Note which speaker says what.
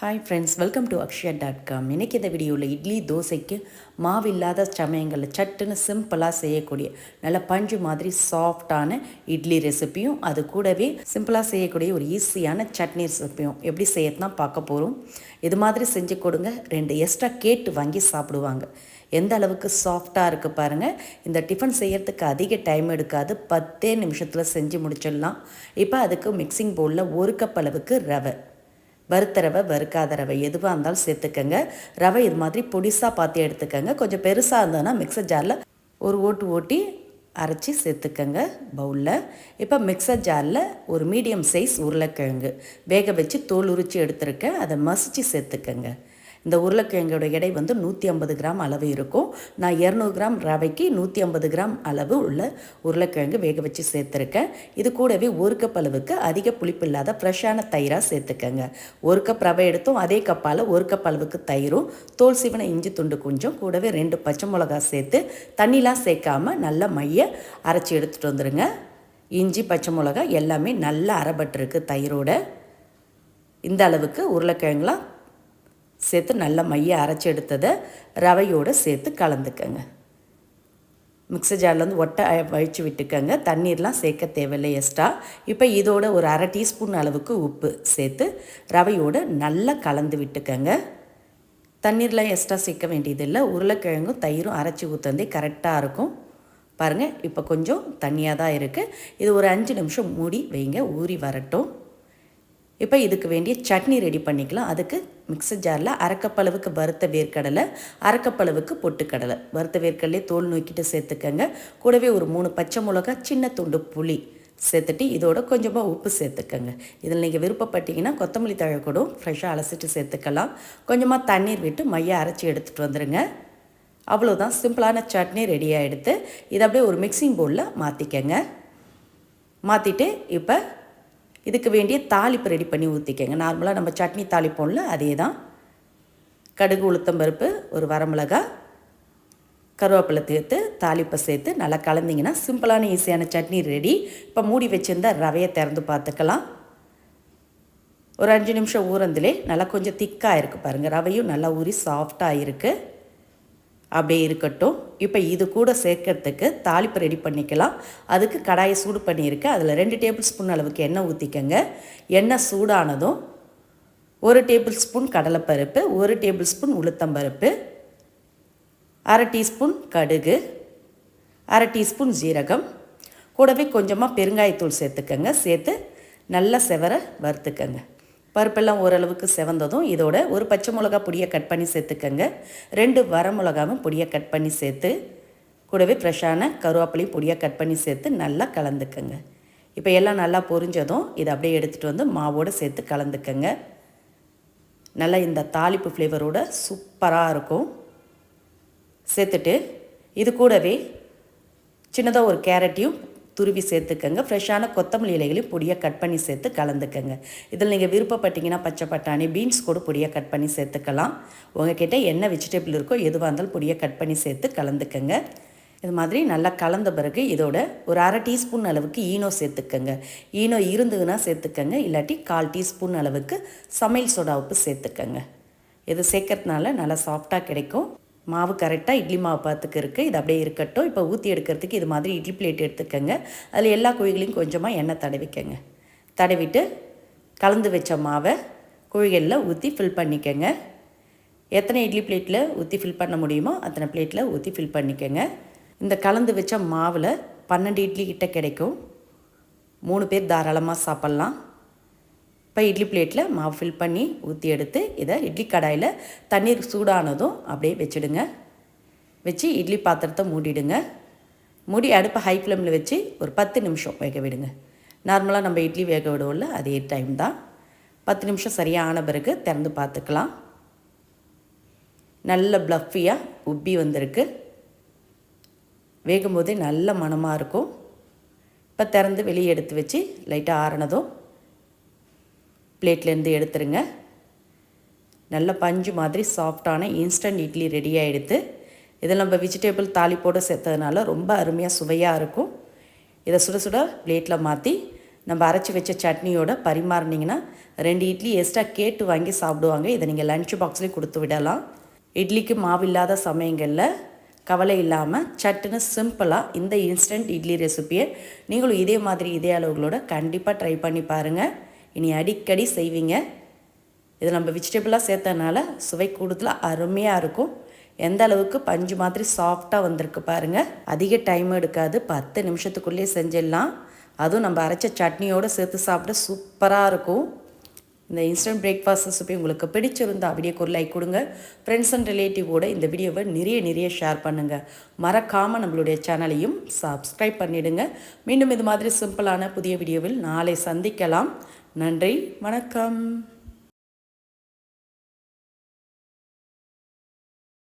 Speaker 1: Hi friends welcome to Akshaya dot com இன்றைக்கி இந்த வீடியோவில் இட்லி தோசைக்கு மாவு இல்லாத சமயங்களில் சட்டுன்னு சிம்பிளாக செய்யக்கூடிய நல்ல பஞ்சு மாதிரி சாஃப்டான இட்லி ரெசிப்பியும் அது கூடவே சிம்பிளாக செய்யக்கூடிய ஒரு ஈஸியான சட்னி ரெசிப்பியும் எப்படி செய்யறதுனா பார்க்க போகிறோம் இது மாதிரி செஞ்சு கொடுங்க. ரெண்டு எக்ஸ்ட்ரா கேட்டு வாங்கி சாப்பிடுவாங்க. எந்த அளவுக்கு சாஃப்டாக இருக்குது பாருங்கள் இந்த டிஃபன் செய்யறதுக்கு அதிக டைம் எடுக்காது. பத்தே நிமிஷத்தில் செஞ்சு முடிச்சிடலாம். இப்போ அதுக்கு மிக்சிங் பவுலில் ஒரு கப் அளவுக்கு ரவை. வறுத்த ரவை வறுக்காத ரவை எதுவாக இருந்தாலும் சேர்த்துக்கங்க. ரவை இது மாதிரி பொடிசாக பார்த்து எடுத்துக்கோங்க. கொஞ்சம் பெருசாக இருந்ததுன்னா மிக்சர் ஜாரில் ஒரு ஓட்டு ஓட்டி அரைச்சி சேர்த்துக்கங்க பவுலில் இப்போ மிக்சர் ஜாரில் ஒரு மீடியம் சைஸ் உருளைக்கிழங்கு. வேக வச்சு தோல் உரித்து எடுத்துருக்கேன். அதை மசிச்சு சேர்த்துக்கங்க. இந்த உருளைக்கிழங்கோட எடை வந்து நூற்றி ஐம்பது கிராம் அளவு இருக்கும். நான் இரநூறு கிராம் ரவைக்கு நூற்றி ஐம்பது கிராம் அளவு உள்ள உருளைக்கிழங்கு வேக வச்சு சேர்த்துருக்கேன். இது கூடவே ஒரு கப் அளவுக்கு அதிக புளிப்பு இல்லாத ஃப்ரெஷ்ஷான தயிராக சேர்த்துக்கங்க. ஒரு கப் ரவை எடுத்தோம் அதே கப்பால் ஒரு கப் அளவுக்கு தயிரும் தோல் சீவன இஞ்சி துண்டு கொஞ்சம் கூடவே ரெண்டு பச்சை மிளகா சேர்த்து தண்ணிலாம் சேர்க்காம நல்லா மைய அரைச்சி எடுத்துகிட்டு வந்துடுங்க இஞ்சி பச்சை மிளகா எல்லாமே நல்லா அரைபட்டிருக்கு தயிரோட. இந்த அளவுக்கு உருளைக்கிழங்குலாம் சேர்த்து நல்லா மைய அரைச்சி எடுத்ததை ரவையோடு சேர்த்து கலந்துக்கங்க. மிக்சர் ஜார்லேருந்து ஒட்டை வழித்து விட்டுக்கோங்க. தண்ணீர்லாம் சேர்க்க தேவையில்லை எக்ஸ்ட்ரா இப்போ இதோட ஒரு அரை டீஸ்பூன் அளவுக்கு உப்பு சேர்த்து ரவையோடு நல்லா கலந்து விட்டுக்கோங்க. தண்ணீர்லாம் எக்ஸ்ட்ரா சேர்க்க வேண்டியதில்லை. உருளைக்கிழங்கும் தயிரும் அரைச்சி ஊற்றந்தே கரெக்டாக இருக்கும். பாருங்கள் இப்போ கொஞ்சம் தண்ணியாக தான் இருக்குது இது ஒரு அஞ்சு நிமிஷம் மூடி வைங்க. ஊறி வரட்டும். இப்போ இதுக்கு வேண்டிய சட்னி ரெடி பண்ணிக்கலாம். அதுக்கு மிக்சர் ஜாரில் அரைக்கப்பளவுக்கு வறுத்த வேர்க்கடலை அரைக்கப்பளவுக்கு பொட்டுக்கடலை. வறுத்த வேர்க்கடலே தோல் நோக்கிட்டு சேர்த்துக்கங்க. கூடவே ஒரு மூணு பச்சை மிளகா சின்ன துண்டு புளி சேர்த்துட்டு இதோட கொஞ்சமாக உப்பு சேர்த்துக்கங்க. இதில் நீங்கள் விருப்பப்பட்டீங்கன்னா கொத்தமல்லி தழை கூட ஃப்ரெஷ்ஷாக அலசிட்டு சேர்த்துக்கலாம். கொஞ்சமாக தண்ணீர் விட்டு மைய அரைச்சி எடுத்துகிட்டு வந்துடுங்க அவ்வளோதான் சிம்பிளான சட்னி ரெடி எடுத்து இதை அப்படியே ஒரு மிக்சிங் பவுலில் மாற்றிக்கங்க மாற்றிட்டு இப்போ இதுக்கு வேண்டிய தாளிப்பு ரெடி பண்ணி ஊற்றிக்கங்க நார்மலாக நம்ம சட்னி தாளிப்போம்ல அதே தான் கடுகு உளுத்தம்பருப்பு ஒரு வரமிளகா கருவேப்பிலை சேர்த்து தாளிப்பை சேர்த்து நல்லா கலந்திங்கன்னா சிம்பிளான ஈஸியான சட்னி ரெடி இப்போ மூடி வச்சுருந்தா ரவையை திறந்து பார்த்துக்கலாம். ஒரு அஞ்சு நிமிஷம் ஊறந்திலே நல்லா கொஞ்சம் திக்காக இருக்குது பாருங்கள் ரவையும் நல்லா ஊறி சாஃப்டாக இருக்குது அப்படியே இருக்கட்டும். இப்போ இது கூட சேர்க்கறதுக்கு தாளிப்பு ரெடி பண்ணிக்கலாம். அதுக்கு கடாயை சூடு பண்ணியிருக்கேன். அதில் ரெண்டு டேபிள் ஸ்பூன் அளவுக்கு எண்ணெய் ஊற்றிக்கங்க எண்ணெய் சூடானதும் ஒரு டேபிள் ஸ்பூன் கடலைப்பருப்பு ஒரு டேபிள் ஸ்பூன் உளுத்தம்பருப்பு அரை டீஸ்பூன் கடுகு அரை டீஸ்பூன் ஜீரகம். கூடவே கொஞ்சமாக பெருங்காயத்தூள் சேர்த்துக்கங்க. சேர்த்து நல்லா செவர வறுத்துக்கங்க. பருப்பெல்லாம் ஓரளவுக்கு செவந்ததும் இதோட ஒரு பச்சை மிளகா பொடியை கட் பண்ணி சேர்த்துக்கங்க. ரெண்டு வர மிளகாவும் பொடியை கட் பண்ணி சேர்த்து கூடவே ஃப்ரெஷ்ஷான கருவேப்பிலையும் பொடியாக கட் பண்ணி சேர்த்து நல்லா கலந்துக்கங்க. இப்போ எல்லாம் நல்லா பொரிஞ்சதும் இதை அப்படியே எடுத்துகிட்டு வந்து மாவோடு சேர்த்து கலந்துக்கங்க. நல்லா இந்த தாளிப்பு ஃப்ளேவரோட சூப்பராக இருக்கும். சேர்த்துட்டு இது கூடவே சின்னதாக ஒரு கேரட்டையும் துருவி சேர்த்துக்கங்க. ஃப்ரெஷ்ஷான கொத்தமல்லி இலைகளையும் பொடியாக கட் பண்ணி சேர்த்து கலந்துக்கங்க. இதில் நீங்கள் விருப்பப்பட்டீங்கன்னா பச்சை பட்டாணி பீன்ஸ் கூட பொடியாக கட் பண்ணி சேர்த்துக்கலாம். உங்ககிட்ட என்ன வெஜிடபிள் இருக்கோ எதுவாக இருந்தாலும் பொடியாக கட் பண்ணி சேர்த்து கலந்துக்கங்க. இது மாதிரி நல்லா கலந்த பிறகு இதோட ஒரு அரை டீஸ்பூன் அளவுக்கு ஈனோ சேர்த்துக்கங்க. ஈனோ இருந்ததுன்னா சேர்த்துக்கங்க. இல்லாட்டி கால் டீஸ்பூன் அளவுக்கு சமையல் சோடா உப்பு சேர்த்துக்கங்க. இது சேர்க்கறதுனால நல்லா சாஃப்டாக கிடைக்கும். மாவு கரெக்டாக இட்லி மாவு பார்த்துக்கு இருக்குது இது அப்படியே இருக்கட்டும். இப்போ ஊற்றி எடுக்கிறதுக்கு இது மாதிரி இட்லி பிளேட் எடுத்துக்கங்க. அதில் எல்லா குழிகளையும் கொஞ்சமாக எண்ணெய் தடவிக்கங்க. தடவிட்டு கலந்து வச்ச மாவை குழிகளில் ஊற்றி ஃபில் பண்ணிக்கங்க. எத்தனை இட்லி பிளேட்டில் ஊற்றி ஃபில் பண்ண முடியுமோ அத்தனை பிளேட்டில் ஊற்றி ஃபில் பண்ணிக்கங்க. இந்த கலந்து வச்ச மாவில் பன்னெண்டு இட்லி கிட்ட கிடைக்கும். மூணு பேர் தாராளமாக சாப்பிட்லாம். இப்போ இட்லி பிளேட்டில் மாவு ஃபில் பண்ணி ஊற்றி எடுத்து இதை இட்லி கடாயில் தண்ணீர் சூடானதும் அப்படியே வச்சுடுங்க. வச்சு இட்லி பாத்திரத்தை மூடிடுங்க. மூடி அடுப்பை ஹை ஃப்ளேமில் வச்சு ஒரு பத்து நிமிஷம் வேக விடுங்க. நார்மலாக நம்ம இட்லி வேக விடுவோம்ல அதே டைம் தான். பத்து நிமிஷம் சரியாக ஆன பிறகு திறந்து பார்த்துக்கலாம். நல்ல ப்ளஃபியாக உப்பி வந்திருக்கு. வேகும்போதே நல்ல மணமாக இருக்கும். இப்போ திறந்து வெளியே எடுத்து வச்சு லைட்டாக ஆறினதும் பிளேட்லேருந்து எடுத்துருங்க. நல்ல பஞ்சு மாதிரி சாஃப்டான இன்ஸ்டன்ட் இட்லி ரெடி எடுத்து இதில் நம்ம வெஜிடபிள் தாளிப்போடு சேர்த்ததுனால ரொம்ப அருமையாக சுவையாக இருக்கும். இதை சுட சுட பிளேட்டில் மாற்றி நம்ம அரைச்சி வச்ச சட்னியோட பரிமாறினீங்கன்னா ரெண்டு இட்லி எக்ஸ்ட்ரா கேட்டு வாங்கி சாப்பிடுவாங்க. இதை நீங்கள் லன்ச் பாக்ஸ்லேயும் கொடுத்து விடலாம். இட்லிக்கு மாவு இல்லாத சமயங்களில் கவலை இல்லாமல் சட்டுன்னு சிம்பிளாக இந்த இன்ஸ்டன்ட் இட்லி ரெசிப்பியை நீங்களும் இதே மாதிரி இதே அளவுகளோட கண்டிப்பாக ட்ரை பண்ணி பாருங்கள் இனி அடிக்கடி செய்வீங்க. இது நம்ம வெஜிடபிளாக சேர்த்தனால சுவை கூடுதலாக அருமையாக இருக்கும். எந்த அளவுக்கு பஞ்சு மாதிரி சாஃப்டாக வந்திருக்கு பாருங்கள் அதிக டைம் எடுக்காது. பத்து நிமிஷத்துக்குள்ளேயே செஞ்சிடலாம். அதுவும் நம்ம அரைச்ச சட்னியோடு சேர்த்து சாப்பிட சூப்பராக இருக்கும். இந்த இன்ஸ்டன்ட் பிரேக்ஃபாஸ்ட் ரெசிபி உங்களுக்கு பிடிச்சிருந்தா வீடியோக்கு ஒரு லைக் கொடுங்க. ஃப்ரெண்ட்ஸ் அண்ட் ரிலேட்டிவோட இந்த வீடியோவை நிறைய நிறைய ஷேர் பண்ணுங்கள் மறக்காமல் நம்மளுடைய சேனலையும் சப்ஸ்கிரைப் பண்ணிவிடுங்க மீண்டும் இது மாதிரி சிம்பிளான புதிய வீடியோவில் நாளை சந்திக்கலாம். நன்றி வணக்கம்.